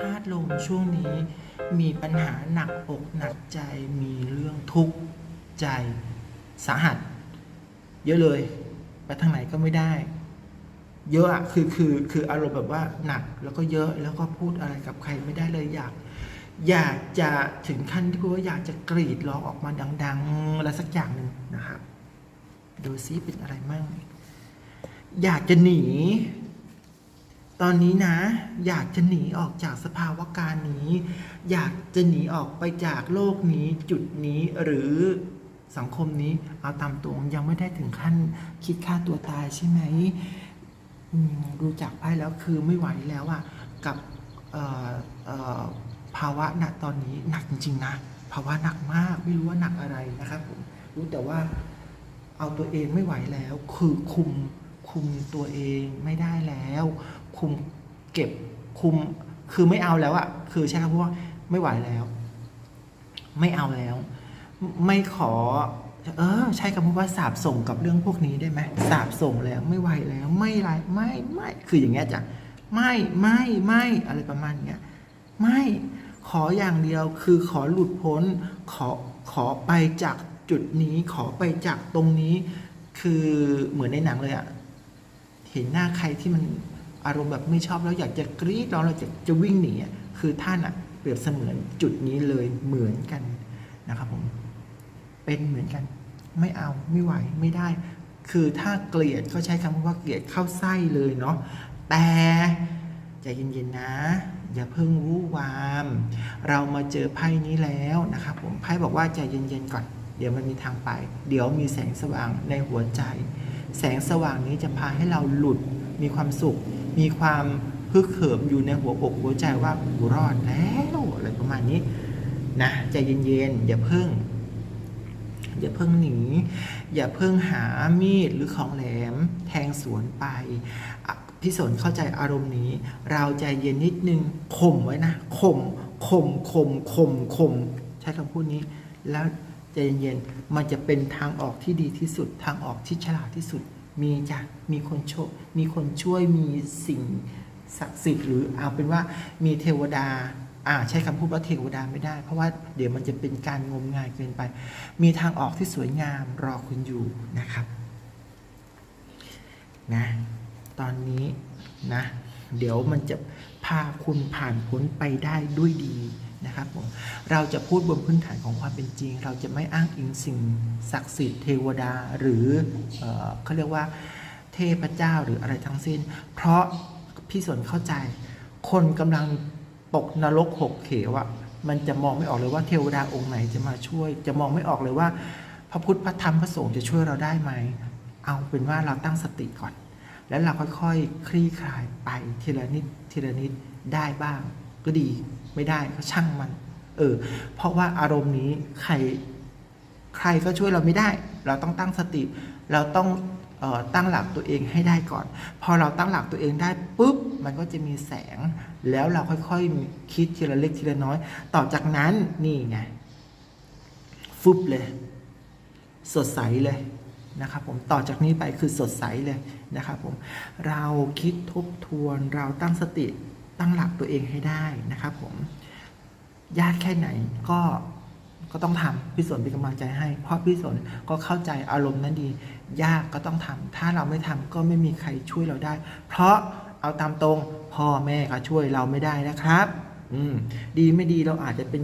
ธาตุลมช่วงนี้ มีปัญหาหนักอกหนักใจมีเรื่องทุกข์ใจสาหัส เยอะเลยไปทางไหนก็ไม่ได้ เยอะอะคือคือคืออารมณ์แบบว่าหนักแล้วก็เยอะแล้วก็พูดอะไรกับใครไม่ได้เลยอยากอยากจะถึงขั้นที่พูดว่าอยากจะกรีดร้องออกมาดังๆอะไรสักอย่างหนึ่งนะครับดูซิเป็นอะไรมั่งอยากจะหนี ตอนนี้นะ อยากจะหนีออกจากสภาวะการนี้ อยากจะหนีออกไปจากโลกนี้จุดนี้หรือสังคมนี้เอาตามตรงยังไม่ได้ถึงขั้นคิดฆ่าตัวตายใช่ไหมดูจากไพ่แล้วคือไม่ไหวแล้วอะกับภาวะณตอนนี้หนักจริงๆนะภาวะหนักมากไม่รู้ว่าหนักอะไรนะครับผมรู้แต่ว่าเอาตัวเองไม่ไหวแล้ว คือคุมคุมตัวเองไม่ได้แล้ว คุมเก็บคุมคือไม่เอาแล้วอะคือใช่ครับเพราะว่าไม่ไหวแล้ว ไม่เอาแล้ว ไม่ขอ เออ ใช้คำพูดว่าสาบส่งกับเรื่องพวกนี้ได้ไหมสาบส่งแล้วไม่ไหวแล้ว ไม่ไรไม่ไม่คืออย่างเงี้ยจ้ะไม่ไม่ไม่อะไรประมาณเนี้ยไม่ขออย่างเดียวคือขอหลุดพ้น ขอขอไปจากจุดนี้ ขอไปจากตรงนี้ คือเหมือนในหนังเลยอะเห็นหน้าใครที่มัน อารมณ์แบบไม่ชอบแล้วอยากจะกรี๊ดแล้วเราจะจะวิ่งหนีอะคือท่านอะเปรียบเสมือนจุดนี้เลยเหมือนกันนะครับผมเป็นเหมือนกันไม่เอาไม่ไหวไม่ได้ คือถ้าเกลียดก็ใช้คำว่าเกลียดเข้าไส้เลยเนาะแต่ใจเย็นๆนะ อย่าเพิ่งวู่วาม เรามาเจอไพ่นี้แล้วนะครับผมไพ่บอกว่าใจเย็นๆก่อน เดี๋ยวมันมีทางไป เดี๋ยวมีแสงสว่างในหัวใจ แสงสว่างนี้จะพาให้เราหลุดมีความสุข มีความฮึกเหิมอยู่ในหัวอกหัวใจว่ากูรอดแล้วอะไรประมาณนี้นะใจเย็นๆอย่าเพิ่ง อย่าเพิ่งหนี อย่าเพิ่งหามีดหรือของแหลมแทงสวนไปอะพี่สนเข้าใจอารมณ์นี้ เราใจเย็นนิดนึงข่มไว้นะข่มข่มข่มข่มข่มใช้คำพูดนี้ แล้วใจเย็นๆมันจะเป็นทางออกที่ดีที่สุด ทางออกที่ฉลาดที่สุด มีจ้ะมีคนช่วยมีคนช่วยมีสิ่งศักดิ์สิทธิ์หรือเอาเป็นว่ามีเทวดาอ่าใช้คำพูดว่าเทวดาไม่ได้ เพราะว่าเดี๋ยวมันจะเป็นการงมงายเกินไป มีทางออกที่สวยงามรอคุณอยู่นะครับนะตอนนี้นะเดี๋ยวมันจะพาคุณผ่านพ้นไปได้ด้วยดี นะครับผมเราจะพูดบนพื้นฐานของความเป็นจริง เราจะไม่อ้างอิงสิ่งศักดิ์สิทธิ์เทวดาหรือเออเขาเรียกว่าเทพเจ้าหรืออะไรทั้งสิ้น เพราะพี่สนเข้าใจ คนกำลังตกนรกหกเขวอะมันจะมองไม่ออกเลยว่าเทวดาองค์ไหนจะมาช่วย จะมองไม่ออกเลยว่า พระพุทธพระธรรมพระสงฆ์จะช่วยเราได้ไหมเอาเป็นว่าเราตั้งสติก่อน แล้วเราค่อยๆคลี่คลายไปทีละนิดทีละนิดได้บ้าง ก็ดีไม่ได้ก็ช่างมัน เออ เพราะว่าอารมณ์นี้ใครใครก็ช่วยเราไม่ได้ เราต้องตั้งสติ เราต้องออตั้งหลักตัวเองให้ได้ก่อน พอเราตั้งหลักตัวเองได้ปุ๊บมันก็จะมีแสง แล้วเราค่อยๆคิดทีละเล็กทีละน้อย ต่อจากนั้นนี่ไงฟุบเลย สดใสเลยนะครับผมต่อจากนี้ไปคือสดใสเลยนะครับผมเราคิดทบทวนเราตั้งสติ ตั้งหลักตัวเองให้ได้นะครับผมยากแค่ไหนก็ก็ต้องทำพี่สนเป็นกำลังใจให้ เพราะพี่สนก็เข้าใจอารมณ์นั้นดี ยากก็ต้องทำถ้าเราไม่ทำก็ไม่มีใครช่วยเราได้ เพราะเอาตามตรงพ่อแม่ก็ช่วยเราไม่ได้นะครับ อืมดีไม่ดีเราอาจจะเป็น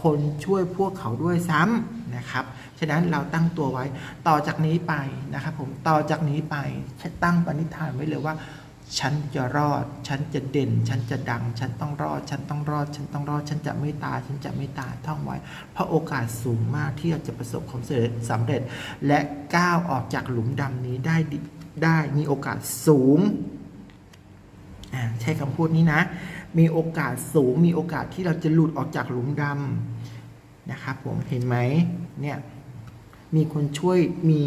คนช่วยพวกเขาด้วยซ้ำนะครับ ฉะนั้นเราตั้งตัวไว้ต่อจากนี้ไปนะครับผมต่อจากนี้ไปตั้งปณิธานไว้เลยว่า ฉันจะรอด ฉันจะเด่น ฉันจะดัง ฉันต้องรอด ฉันต้องรอด ฉันต้องรอด ฉันจะไม่ตาย ฉันจะไม่ตาย ท่องไว้ เพราะโอกาสสูงมากที่เราจะประสบความสำเร็จสำเร็จ และก้าวออกจากหลุมดำนี้ได้ได้ มีโอกาสสูงอ่าใช้คำพูดนี้นะ มีโอกาสสูง มีโอกาสที่เราจะหลุดออกจากหลุมดำนะครับผม เห็นไหมเนี่ย มีคนช่วยมี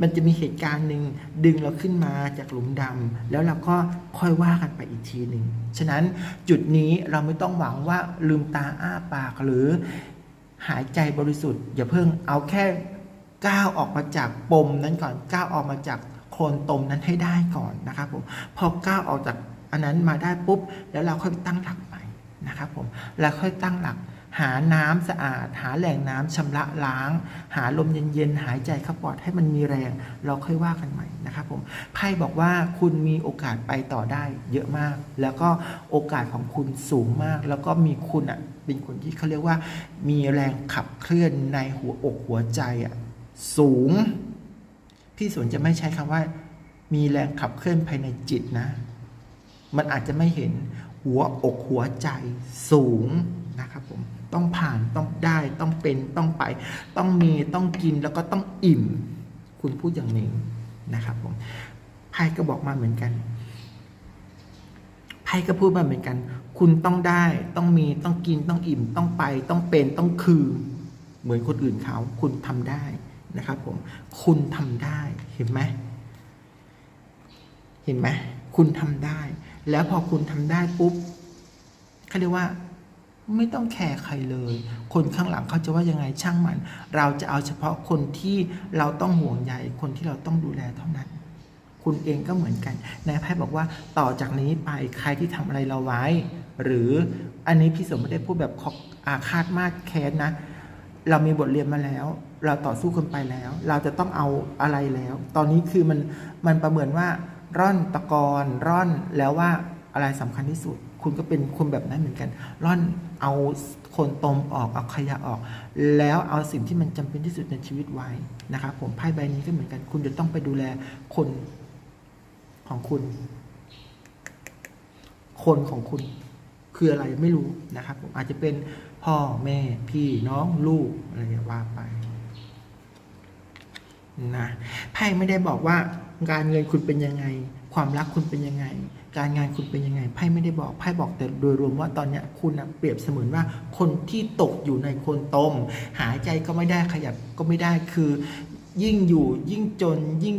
มันจะมีเหตุการณ์หนึ่งดึงเราขึ้นมาจากหลุมดำแล้วเราก็ค่อยว่ากันไปอีกทีหนึ่งฉะนั้นจุดนี้เราไม่ต้องหวังว่าลืมตาอ้าปากหรือหายใจบริสุทธิ์ อย่าเพิ่งเอาแค่ก้าวออกมาจากปมนั้นก่อนก้าวออกมาจากโคลนตมนั้นให้ได้ก่อนนะครับผมพอก้าวออกจากอันนั้นมาได้ปุ๊บ แล้วเราค่อยตั้งหลักใหม่นะครับผมแล้วค่อยตั้งหลัก หาน้ำสะอาด หาแหล่งน้ำชำระล้าง หาลมเย็นๆ หายใจเข้าปอดให้มันมีแรง เราค่อยว่ากันใหม่นะครับผมไพ่บอกว่าคุณมีโอกาสไปต่อได้เยอะมาก แล้วก็โอกาสของคุณสูงมาก แล้วก็มีคุณอะเป็นคนที่เขาเรียกว่า มีแรงขับเคลื่อนในหัวอกหัวใจอะสูง พี่สวนจะไม่ใช้คำว่า มีแรงขับเคลื่อนภายในจิตนะ มันอาจจะไม่เห็นหัวอกหัวใจสูงนะครับผม ต้องผ่านต้องได้ต้องเป็นต้องไป ต้องมีต้องกินแล้วก็ต้องอิ่ม คุณพูดอย่างนี้นะครับผมไพ่ก็บอกมาเหมือนกันไพ่ก็พูดมาเหมือนกัน คุณต้องได้ต้องมีต้องกินต้องอิ่มต้องไป ต้องเป็นต้องคือเหมือนคนอื่นเขาคุณทำได้นะครับผมคุณทำได้เห็นไหมเห็นไหมคุณทำได้ แล้วพอคุณทำได้ปุ๊บเขาเรียกว่า ไม่ต้องแคร์ใครเลย คนข้างหลังเขาจะว่ายังไงช่างมัน เราจะเอาเฉพาะคนที่เราต้องห่วงใยคนที่เราต้องดูแลเท่านั้น คุณเองก็เหมือนกันนายไพ่บอกว่าต่อจากนี้ไปใครที่ทำอะไรเราไว้ หรืออันนี้พี่สมไม่ได้พูดแบบขอบอาฆาตมากแค้นนะ เรามีบทเรียนมาแล้ว เราต่อสู้กันไปแล้ว เราจะต้องเอาอะไรแล้ว ตอนนี้คือมันมันประเมินว่าร่อนตะกอนร่อนแล้วว่าอะไรสำคัญที่สุด คุณก็เป็นคนแบบนั้นเหมือนกัน ร่อนเอาคนตมออกเอาขยะออก แล้วเอาสิ่งที่มันจำเป็นที่สุดในชีวิตไว้นะครับผมไพ่ใบนี้ก็เหมือนกัน คุณจะต้องไปดูแลคนของคุณ คนของคุณคืออะไรไม่รู้นะครับผมอาจจะเป็นพ่อแม่พี่น้องลูกอะไรว่าไปนะไพ่ไม่ได้บอกว่าการเงินคุณเป็นยังไง ความรักคุณเป็นยังไง การงานคุณเป็นยังไงไพ่ไม่ได้บอกไพ่บอกแต่โดยรวมว่าตอนเนี้ยคุณนะเปรียบเสมือนว่าคนที่ตกอยู่ในโคนตมหายใจก็ไม่ได้ขยับก็ไม่ได้คือ ยิ่งอยู่ยิ่งจนยิ่ง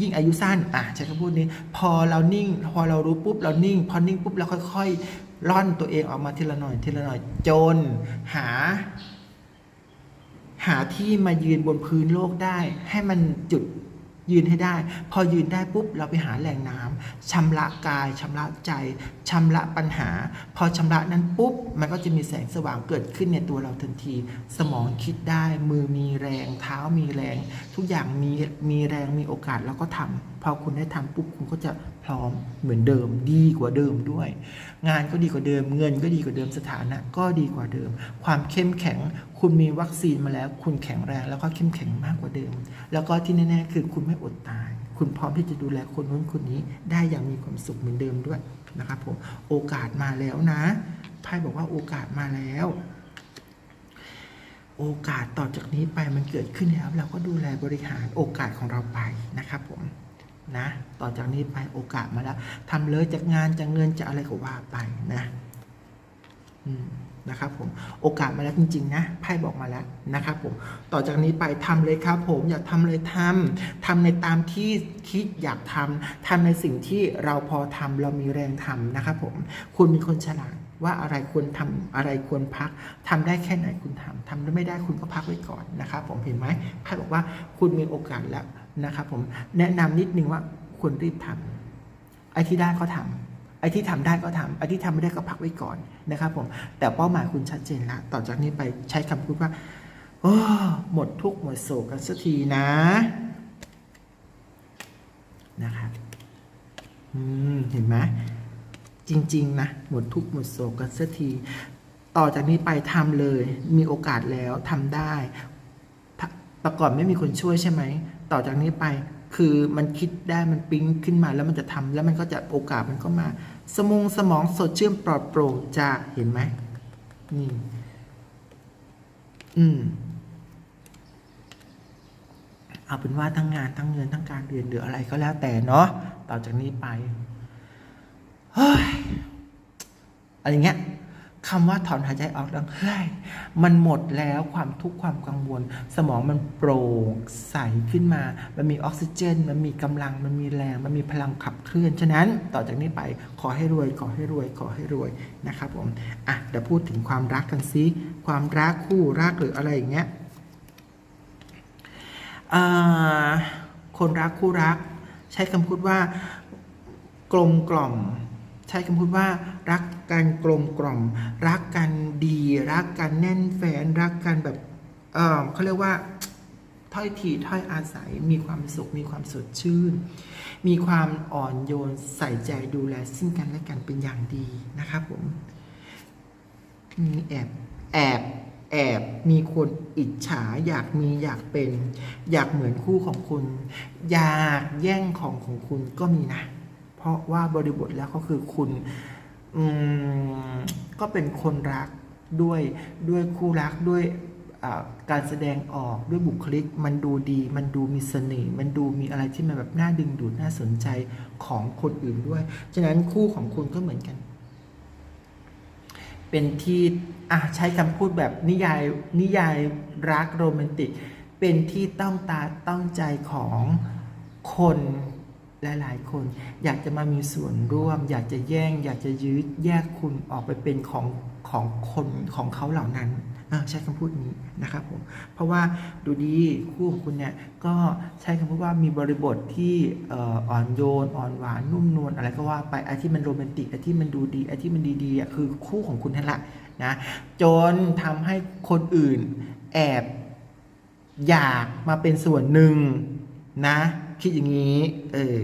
ยิ่งอายุสั้นอะใช้คำพูดนี้ พอเรานิ่ง พอเรารู้ปุ๊บเรานิ่ง พอนิ่งปุ๊บเราค่อยๆร่อนตัวเองออกมาทีละหน่อยทีละหน่อยจนหา หาที่มายืนบนพื้นโลกได้ ให้มันจุด ยืนให้ได้ พอยืนได้ปุ๊บเราไปหาแหล่งน้ำชำระกายชำระใจชำระปัญหา พอชำระนั้นปุ๊บ มันก็จะมีแสงสว่างเกิดขึ้นในตัวเราทันที สมองคิดได้มือมีแรง เท้ามีแรง ทุกอย่างมีมีแรงมีโอกาสแล้วก็ทำพ อคุณได้ทำปุ๊บคุณก็จะพร้อมเหมือนเดิมดีกว่าเดิมด้วย งานก็ดีกว่าเดิม เงินก็ดีกว่าเดิมสถานะ ก็ดีกว่าเดิม ความเข้มแข็ง คุณมีวัคซีนมาแล้ว คุณแข็งแรง แล้วก็เข้มแข็งมากกว่าเดิม แล้วก็ที่แน่ๆคือคุณไม่อดตาย คุณพร้อมที่จะดูแลคนนู้นคนนี้ได้อย่างมีความสุขเหมือนเดิมด้วยนะครับผมโอกาสมาแล้วนะไพ่บอกว่าโอกาสมาแล้วโอกาสต่อจากนี้ไปมันเกิดขึ้นแล้วเราก็ดูแลบริหารโอกาสของเราไปนะครับผม นะ ต่อจากนี้ไปโอกาสมาแล้วทำเลยจากงานจากเงินจะอะไรก็ว่าไปนะอืมนะครับผมโอกาสมาแล้วจริงๆนะไพ่บอกมาแล้วนะครับผมต่อจากนี้ไปทำเลยครับผมอยากทำเลยทำทำในตามที่คิดอยากทำทำในสิ่งที่เราพอทำเรามีแรงทำนะครับผมคุณมีคนฉลาดว่าอะไรควรทำอะไรควรพักทำได้แค่ไหนคุณทำทำไม่ได้คุณก็พักไว้ก่อนนะครับผมเห็นไหมไพ่บอกว่าคุณมีโอกาสแล้ว นะครับผมแนะนำนิดนึงว่าควรรีบทำไอ้ที่ได้ก็ทำไอ้ที่ทำได้ก็ทำไอ้ที่ทำไม่ได้ก็พักไว้ก่อนนะครับผมแต่เป้าหมายคุณชัดเจนล้วต่อจากนี้ไปใช้คำพูดว่าโอ้หมดทุกหมดโศกกันสักทีนะนะครับอืมเห็นไหมจริง ๆ นะ หมดทุกหมดโศกกันสักที ต่อจากนี้ไปทำเลย มีโอกาสแล้วทำได้ถ้าแต่ก่อนไม่มีคนช่วยใช่ไหม ต่อจากนี้ไป คือมันคิดได้มันปิ๊งขึ้นมาแล้วมันจะทำแล้วมันก็จะโอกาสมันก็มา สมองสมองสดชื่นปลอดโปร่งจะเห็นไหมนี่อืมเอาเป็นว่าทั้งงานทั้งเงินทั้งการเรียนหรืออะไรก็แล้วแต่เนาะต่อจากนี้ไปเฮ้ยอะไรเงี้ย คำว่าถอนหายใจออกดังเฮ้ยมันหมดแล้วความทุกข์ความกังวล สมองมันโปร่งใสขึ้นมา มันมีออกซิเจน มันมีกำลัง มันมีแรง มันมีพลังขับเคลื่อน ฉะนั้นต่อจากนี้ไปขอให้รวย ขอให้รวย ขอให้รวยนะครับผม อะ เดี๋ยวพูดถึงความรักกันซิความรักคู่รักหรืออะไรอย่างเงี้ยคนรักคู่รัก ใช้คำพูดว่ากลมกล่อม ใช้คำพูดว่ารักกันกลมกล่อม รักกันดี รักกันแน่นแฟน รักกันแบบเออเขาเรียกว่าถ้อยทีถ้อยอาศัยมีความสุขมีความสดชื่น มีความอ่อนโยนใส่ใจดูแลซึ่งกันและกันเป็นอย่างดีนะครับผมมีแอบแอบแอบมีคนอิจฉาอยากมีอยากเป็น อยากเหมือนคู่ของคุณ อยากแย่งของของคุณก็มีนะ ราะว่าบริบทแล้วก็คือคุณอืมก็เป็นคนรักด้วยด้วยคู่รักด้วยการแสดงออกด้วยบุคลิก มันดูดี มันดูมีเสน่ห์มันดูมีอะไรที่มันแบบน่าดึงดูดน่าสนใจของคนอื่นด้วย ฉะนั้นคู่ของคุณก็เหมือนกัน เป็นที่อะใช้คำพูดแบบนิยายนิยายรักโรแมนติก เป็นที่ต้องตาต้องใจของคน หลายๆ คนอยากจะมามีส่วนร่วม อยากจะแย่ง อยากจะยืดแยกคุณออกไปเป็นของของคนของเขาเหล่านั้นใช้คำพูดนี้นะครับผมเพราะว่าดูดีคู่ของคุณเนี่ยก็ใช้คำพูดว่ามีบริบทที่อ่ออ่อนโยนอ่อนหวานนุ่มนวลอะไรก็ว่าไปไอ้ที่มันโรแมนติกไอ้ที่มันดูดีไอ้ที่มันดีๆคือคู่ของคุณนั่นแหละนะจนทำให้คนอื่นแอบอยากมาเป็นส่วนหนึ่งนะ คิดอย่างนี้ เออ